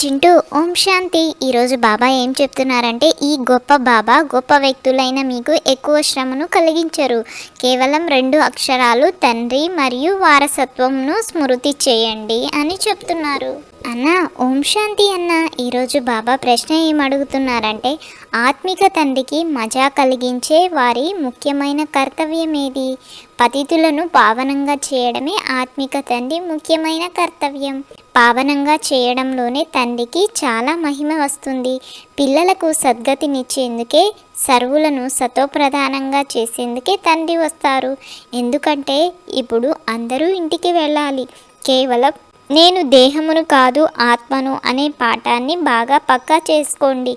చింటూ ఓం శాంతి. ఈరోజు బాబా ఏం చెప్తున్నారంటే ఈ గొప్ప బాబా గొప్ప వ్యక్తులైన మీకు ఎక్కువ శ్రమను కలిగించరు. కేవలం రెండు అక్షరాలు తండ్రి మరియు వారసత్వంను స్మృతి చేయండి అని చెప్తున్నారు. అన్న ఓం శాంతి అన్న. ఈరోజు బాబా ప్రశ్న ఏమడుగుతున్నారంటే ఆత్మిక తండ్రికి మజా కలిగించే వారి ముఖ్యమైన కర్తవ్యం ఏది పతితులను పావనంగా చేయడమే ఆత్మిక తండ్రి ముఖ్యమైన కర్తవ్యం. పావనంగా చేయడంలోనే తండ్రికి చాలా మహిమ వస్తుంది. పిల్లలకు సద్గతినిచ్చేందుకే సర్వులను సతోప్రధానంగా చేసేందుకే తండ్రి వస్తారు. ఎందుకంటే ఇప్పుడు అందరూ ఇంటికి వెళ్ళాలి. కేవలం నేను దేహమును కాదు ఆత్మను అనే పాఠాన్ని బాగా పక్కా చేసుకోండి.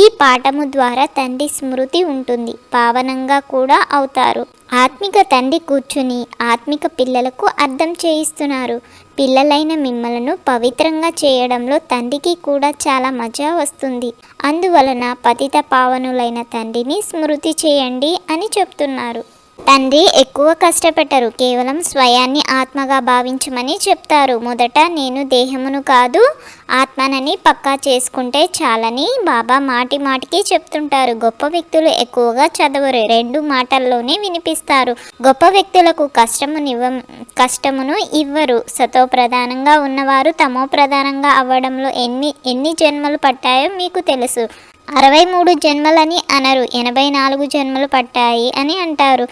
ఈ పాఠము ద్వారా తండ్రి స్మృతి ఉంటుంది పావనంగా కూడా అవుతారు. ఆత్మిక తండ్రి కూర్చుని ఆత్మిక పిల్లలకు అర్థం చేయిస్తున్నారు. పిల్లలైన మిమ్మలను పవిత్రంగా చేయడంలో తండ్రికి కూడా చాలా మజా వస్తుంది. అందువలన పతిత పావనులైన తండ్రిని స్మృతి చేయండి అని చెప్తున్నారు. తండ్రి ఎక్కువ కష్టపెట్టరు కేవలం స్వయాన్ని ఆత్మగా భావించమని చెప్తారు. మొదట నేను దేహమును కాదు ఆత్మనని పక్కా చేసుకుంటే చాలని బాబా మాటి మాటికి చెప్తుంటారు. గొప్ప వ్యక్తులు ఎక్కువగా చదవరు రెండు మాటల్లోనే వినిపిస్తారు. గొప్ప వ్యక్తులకు కష్టమునివ్వ కష్టమును ఇవ్వరు. సతో ప్రధానంగా ఉన్నవారు తమో ప్రధానంగా అవ్వడంలో ఎన్ని ఎన్ని జన్మలు పట్టాయో మీకు తెలుసు. అరవై మూడు జన్మలని అనరు ఎనభై నాలుగు జన్మలు పట్టాయి అని అంటారు.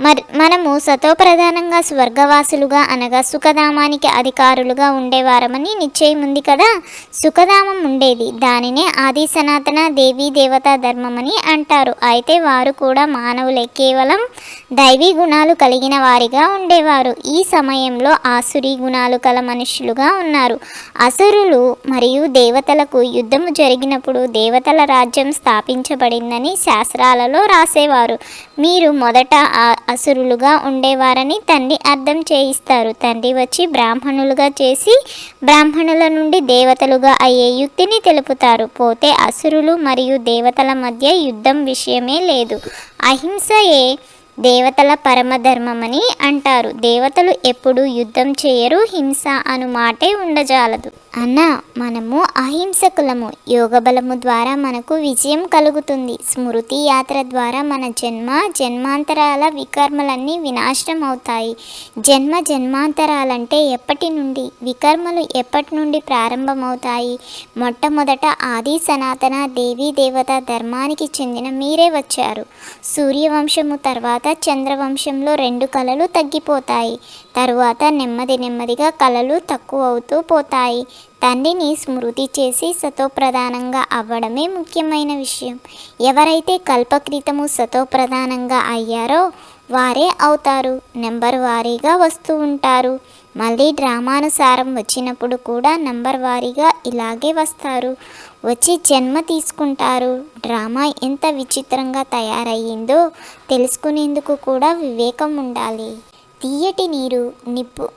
మరి మనము సతోప్రధానంగా స్వర్గవాసులుగా అనగా సుఖధామానికి అధికారులుగా ఉండేవారమని నిశ్చయం ఉంది కదా? సుఖధామం ఉండేది. దానినే ఆది సనాతన దేవీ దేవతా ధర్మమని అంటారు. అయితే వారు కూడా మానవులే. కేవలం దైవీ గుణాలు కలిగిన వారిగా ఉండేవారు. ఈ సమయంలో ఆసురి గుణాలు కల మనుషులుగా ఉన్నారు. అసురులు మరియు దేవతలకు యుద్ధము జరిగినప్పుడు దేవతల రాజ్యం స్థాపించబడిందని శాస్త్రాలలో రాసేవారు. మీరు మొదట అసురులుగా ఉండేవారని తండ్రి అర్థం చేయిస్తారు. తండ్రి వచ్చి బ్రాహ్మణులుగా చేసి బ్రాహ్మణుల నుండి దేవతలుగా అయ్యే యుక్తిని తెలుపుతారు. పోతే అసురులు మరియు దేవతల మధ్య యుద్ధం విషయమే లేదు. అహింసయే దేవతల పరమధర్మమని అంటారు. దేవతలు ఎప్పుడూ యుద్ధం చేయరు హింస అను మాటే ఉండజాలదు. అన్న మనము అహింసకులము. యోగ బలము ద్వారా మనకు విజయం కలుగుతుంది. స్మృతి యాత్ర ద్వారా మన జన్మ జన్మాంతరాల వికర్మలన్నీ వినాశనం అవుతాయి జన్మ జన్మాంతరాలంటే ఎప్పటి నుండి? వికర్మలు ఎప్పటి నుండి ప్రారంభమవుతాయి? మొట్టమొదట ఆది సనాతన దేవీ దేవత ధర్మానికి చెందిన మీరే వచ్చారు. సూర్యవంశము తర్వాత చంద్రవంశంలో రెండు కళలు తగ్గిపోతాయి. తరువాత నెమ్మది నెమ్మదిగా కళలు తక్కువ అవుతూ పోతాయి. తండ్రిని స్మృతి చేసి సతోప్రధానంగా అవ్వడమే ముఖ్యమైన విషయం. ఎవరైతే కల్పక్రితము సతోప్రధానంగా అయ్యారో వారే అవుతారు. నెంబర్ వారీగా వస్తూ ఉంటారు. మళ్ళీ డ్రామానుసారం వచ్చినప్పుడు కూడా నంబర్ వారీగా ఇలాగే వస్తారు. వచ్చి జన్మ తీసుకుంటారు. డ్రామా ఎంత విచిత్రంగా తయారయ్యిందో తెలుసుకునేందుకు కూడా వివేకం ఉండాలి. తీయటి నీరు నిప్పు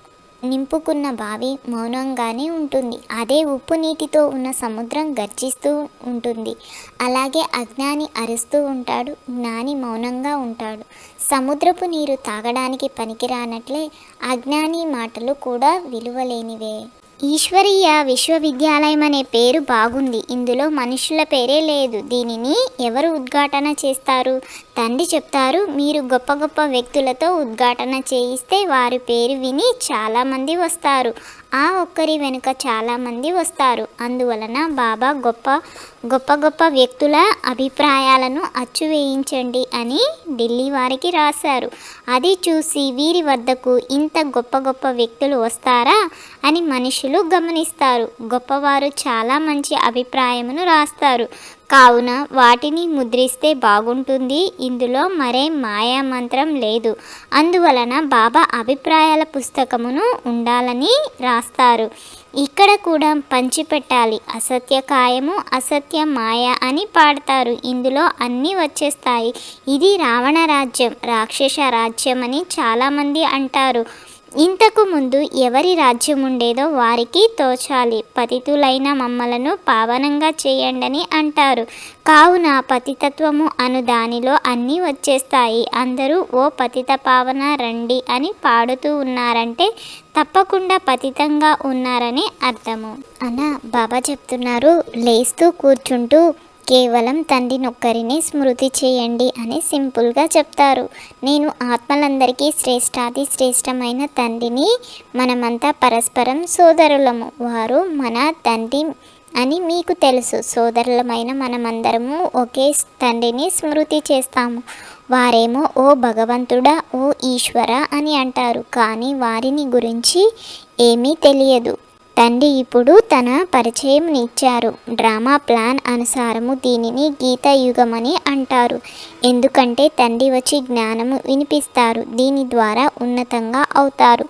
నింపుకున్న బావి మౌనంగానే ఉంటుంది. అదే ఉప్పు నీటితో ఉన్న సముద్రం గర్జిస్తూ ఉంటుంది. అలాగే అజ్ఞాని అరుస్తూ ఉంటాడు. జ్ఞాని మౌనంగా ఉంటాడు. సముద్రపు నీరు తాగడానికి పనికిరానట్లే అజ్ఞాని మాటలు కూడా విలువలేనివే. ఈశ్వరీయ విశ్వవిద్యాలయం అనే పేరు బాగుంది. ఇందులో మనుషుల పేరే లేదు. దీనిని ఎవరు ఉద్ఘాటన చేస్తారు? తండ్రి చెప్తారు మీరు గొప్ప గొప్ప వ్యక్తులతో ఉద్ఘాటన చేయిస్తే వారి పేరు విని చాలామంది వస్తారు. ఆ ఒక్కరి వెనుక చాలామంది వస్తారు. అందువలన బాబా గొప్ప గొప్ప గొప్ప వ్యక్తుల అభిప్రాయాలను అచ్చు వేయించండి అని ఢిల్లీ వారికి రాశారు. అది చూసి వీరి వద్దకు ఇంత గొప్ప గొప్ప వ్యక్తులు వస్తారా అని మనుషులు గమనిస్తారు. గొప్పవారు చాలా మంచి అభిప్రాయమును రాస్తారు. కావున వాటిని ముద్రిస్తే బాగుంటుంది. ఇందులో మరే మాయా మంత్రం లేదు. అందువలన బాబా అభిప్రాయాల పుస్తకమును ఉండాలని రాస్తారు. ఇక్కడ కూడా పంచిపెట్టాలి. అసత్య కాయము అసత్య మాయ అని పాడతారు. ఇందులో అన్నీ వచ్చేస్తాయి. ఇది రావణ రాజ్యం రాక్షస రాజ్యం అని చాలామంది అంటారు. ఇంతకు ముందు ఎవరి రాజ్యం ఉండేదో వారికి తోచాలి. పతితులైన మమ్మలను పావనంగా చేయండని అంటారు. కావున పతితత్వము అను దానిలో అన్నీ వచ్చేస్తాయి. అందరూ ఓ పతిత పావన రండి అని పాడుతూ ఉన్నారంటే తప్పకుండా పతితంగా ఉన్నారని అర్థము. అన్న బాబా చెప్తున్నారు. లేస్తూ కూర్చుంటూ కేవలం తండ్రినొక్కరిని స్మృతి చేయండి అని సింపుల్గా చెప్తారు. నేను ఆత్మలందరికీ శ్రేష్టాది శ్రేష్టమైన తండ్రిని మనమంతా పరస్పరం సోదరులము. వారు మన తండ్రి అని మీకు తెలుసు. సోదరులమైన మనమందరము ఒకే తండ్రిని స్మృతి చేస్తాము. వారేమో ఓ భగవంతుడా ఓ ఈశ్వర అని అంటారు. కానీ వారిని గురించి ఏమీ తెలియదు. తండ్రి ఇప్పుడు తన పరిచయం ఇచ్చారు డ్రామా ప్లాన్ అనుసారము దీనిని గీత యుగమని అంటారు. ఎందుకంటే తండ్రి వచ్చి జ్ఞానము వినిపిస్తారు. దీని ద్వారా ఉన్నతంగా అవుతారు.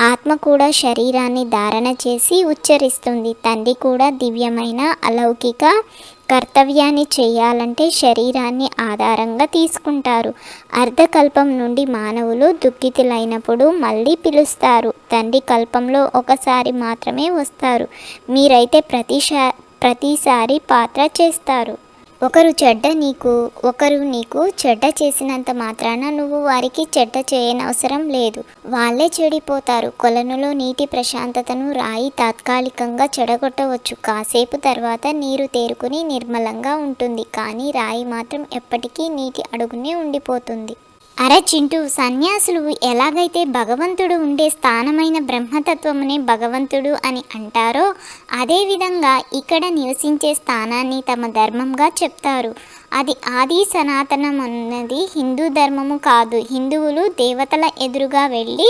ఆత్మ కూడా శరీరాన్ని ధారణ చేసి ఉచ్చరిస్తుంది. తండ్రి కూడా దివ్యమైన అలౌకిక కర్తవ్యాన్ని చేయాలంటే శరీరాన్ని ఆధారంగా తీసుకుంటారు. అర్ధకల్పం నుండి మానవులు దుఃఖితులైనప్పుడు మళ్ళీ పిలుస్తారు. తండ్రి కల్పంలో ఒకసారి మాత్రమే వస్తారు. మీరైతే ప్రతిశా ప్రతిసారి పాత్ర చేస్తారు. ఒకరు చెడ్డ నీకు ఒకరు నీకు చెడ్డ చేసినంత మాత్రాన నువ్వు వారికి చెడ్డ చేయనవసరం లేదు. వాళ్ళే చెడిపోతారు. కొలనులో నీటి ప్రశాంతతను రాయి తాత్కాలికంగా చెడగొట్టవచ్చు. కాసేపు తర్వాత నీరు తేరుకుని నిర్మలంగా ఉంటుంది. కానీ రాయి మాత్రం ఎప్పటికీ నీటి అడుగునే ఉండిపోతుంది. అరే చింటూ సన్యాసులు ఎలాగైతే భగవంతుడు ఉండే స్థానమైన బ్రహ్మతత్వమునే భగవంతుడు అని అంటారో అదేవిధంగా ఇక్కడ నివసించే స్థానాన్ని తమ ధర్మంగా చెప్తారు. అది ఆది సనాతనం అన్నది హిందూ ధర్మము కాదు. హిందువులు దేవతల ఎదురుగా వెళ్ళి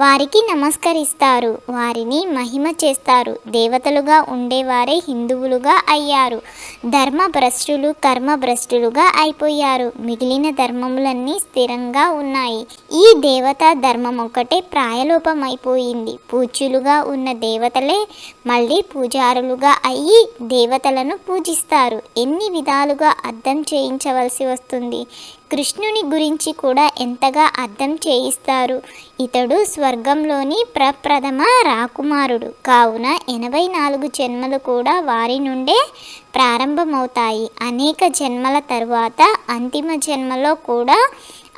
వారికి నమస్కరిస్తారు. వారిని మహిమ చేస్తారు. దేవతలుగా ఉండేవారే హిందువులుగా అయ్యారు. ధర్మ భ్రష్టులు కర్మ భ్రష్టులుగా అయిపోయారు. మిగిలిన ధర్మములన్నీ స్థిరంగా ఉన్నాయి. ఈ దేవతా ధర్మం ఒక్కటే ప్రాయలోపమైపోయింది. పూజ్యులుగా ఉన్న దేవతలే మళ్ళీ పూజారులుగా అయ్యి దేవతలను పూజిస్తారు. ఎన్ని విధాలుగా అర్థం చేయించవలసి వస్తుంది. కృష్ణుని గురించి కూడా ఎంతగా అర్థం చేయిస్తారు? ఇతడు స్వర్గంలోని ప్రప్రథమ రాకుమారుడు. కావున ఎనభై నాలుగు జన్మలు కూడా వారి నుండే ప్రారంభమవుతాయి. అనేక జన్మల తరువాత అంతిమ జన్మలో కూడా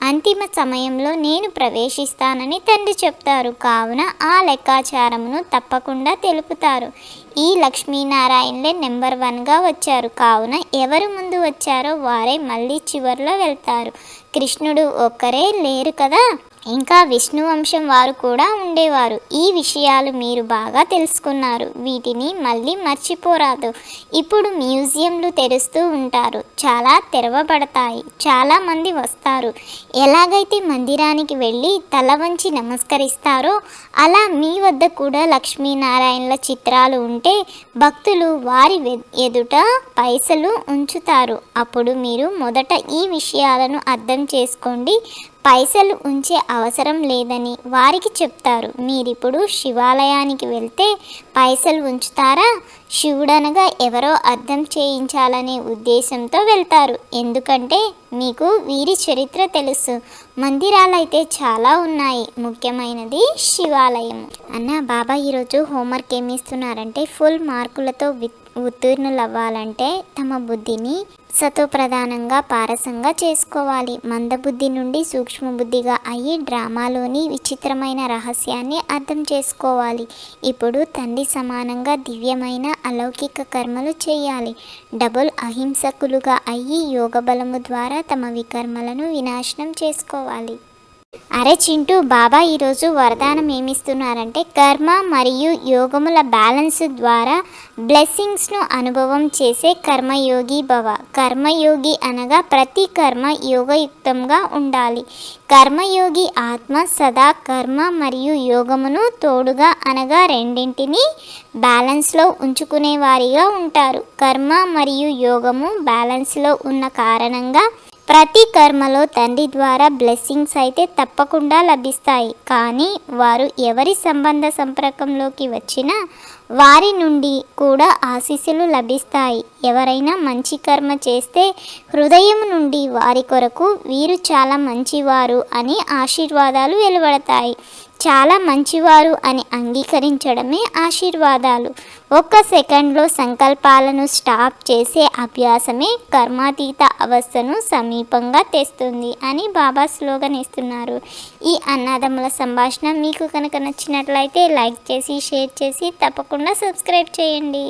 అంతిమ సమయంలో నేను ప్రవేశిస్తానని తండ్రి చెప్తారు. కావున ఆ లెక్కాచారమును తప్పకుండా తెలుపుతారు. ఈ లక్ష్మీనారాయణలే నెంబర్ వన్గా వచ్చారు. కావున ఎవరు ముందు వచ్చారో వారే మళ్ళీ చివరిలో వెళ్తారు. కృష్ణుడు ఒక్కరే లేరు కదా? ఇంకా విష్ణు వంశం వారు కూడా ఉండేవారు. ఈ విషయాలు మీరు బాగా తెలుసుకున్నారు. వీటిని మళ్ళీ మర్చిపోరాదు. ఇప్పుడు మ్యూజియంలు తెరుస్తూ ఉంటారు. చాలా తెరవబడతాయి. చాలామంది వస్తారు. ఎలాగైతే మందిరానికి వెళ్ళి తల వంచి నమస్కరిస్తారో అలా మీ వద్ద కూడా లక్ష్మీనారాయణల చిత్రాలు ఉంటే భక్తులు వారి ఎదుట పైసలు ఉంచుతారు. అప్పుడు మీరు మొదట ఈ విషయాలను అర్థం చేసుకోండి. పైసలు ఉంచే అవసరం లేదని వారికి చెప్తారు. మీరిప్పుడు శివాలయానికి వెళ్తే పైసలు ఉంచుతారా? శివుడనగా ఎవరో అర్థం చేయించాలనే ఉద్దేశంతో వెళ్తారు. ఎందుకంటే మీకు వీరి చరిత్ర తెలుసు. మందిరాలైతే చాలా ఉన్నాయి. ముఖ్యమైనది శివాలయం అన్న బాబా ఈరోజు హోంవర్క్ ఏమి ఇస్తున్నారంటే ఫుల్ మార్కులతో విత్ ఉత్తీర్ణులు అవ్వాలంటే తమ బుద్ధిని సతోప్రధానంగా పారసంగా చేసుకోవాలి. మందబుద్ధి నుండి సూక్ష్మబుద్ధిగా అయ్యి డ్రామాలోని విచిత్రమైన రహస్యాన్ని అర్థం చేసుకోవాలి. ఇప్పుడు తండ్రి సమానంగా దివ్యమైన అలౌకిక కర్మలు చేయాలి. డబుల్ అహింసకులుగా అయ్యి యోగ బలము ద్వారా తమ వికర్మలను వినాశనం చేసుకోవాలి. అరే చింటూ బాబా ఈరోజు వరదానం ఏమిస్తున్నారంటే కర్మ మరియు యోగముల బ్యాలెన్స్ ద్వారా బ్లెస్సింగ్స్ను అనుభవం చేసే కర్మయోగి భవ. కర్మయోగి అనగా ప్రతి కర్మ యోగయుక్తంగా ఉండాలి. కర్మయోగి ఆత్మ సదా కర్మ మరియు యోగమును తోడుగా అనగా రెండింటిని బ్యాలెన్స్లో ఉంచుకునే వారిగా ఉంటారు. కర్మ మరియు యోగము బ్యాలెన్స్లో ఉన్న కారణంగా ప్రతి కర్మలో తండ్రి ద్వారా బ్లెస్సింగ్స్ అయితే తప్పకుండా లభిస్తాయి. కానీ వారు ఎవరి సంబంధ సంపర్కంలోకి వచ్చినా వారి నుండి కూడా ఆశీస్సులు లభిస్తాయి. ఎవరైనా మంచి కర్మ చేస్తే హృదయం నుండి వారి కొరకు వీరు చాలా మంచివారు అని ఆశీర్వాదాలు వెలువడతాయి. చాలా మంచివారు అని అంగీకరించడమే ఆశీర్వాదాలు. ఒక్క సెకండ్లో సంకల్పాలను స్టాప్ చేసే అభ్యాసమే కర్మాతీత అవస్థను సమీపంగా తెస్తుంది అని బాబా స్లోగన్ ఇస్తున్నారు. ఈ అన్నదమ్ముల సంభాషణ మీకు కనుక నచ్చినట్లయితే లైక్ చేసి షేర్ చేసి తప్పకుండా సబ్స్క్రైబ్ చేయండి.